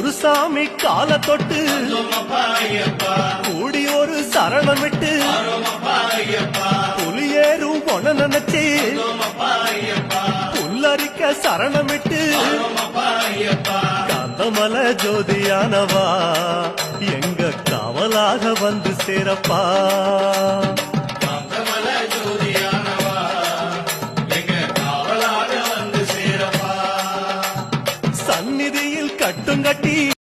குருசாமி கால தொட்டு கூடி ஒரு சரணம் விட்டு புலியேறும் பொன நினைச்சு புல்லரிக்க சரணமிட்டு விட்டு காந்தமல ஜோதியானவா எங்க காவலாக வந்து சேரப்பா. கட்டும் கட்டி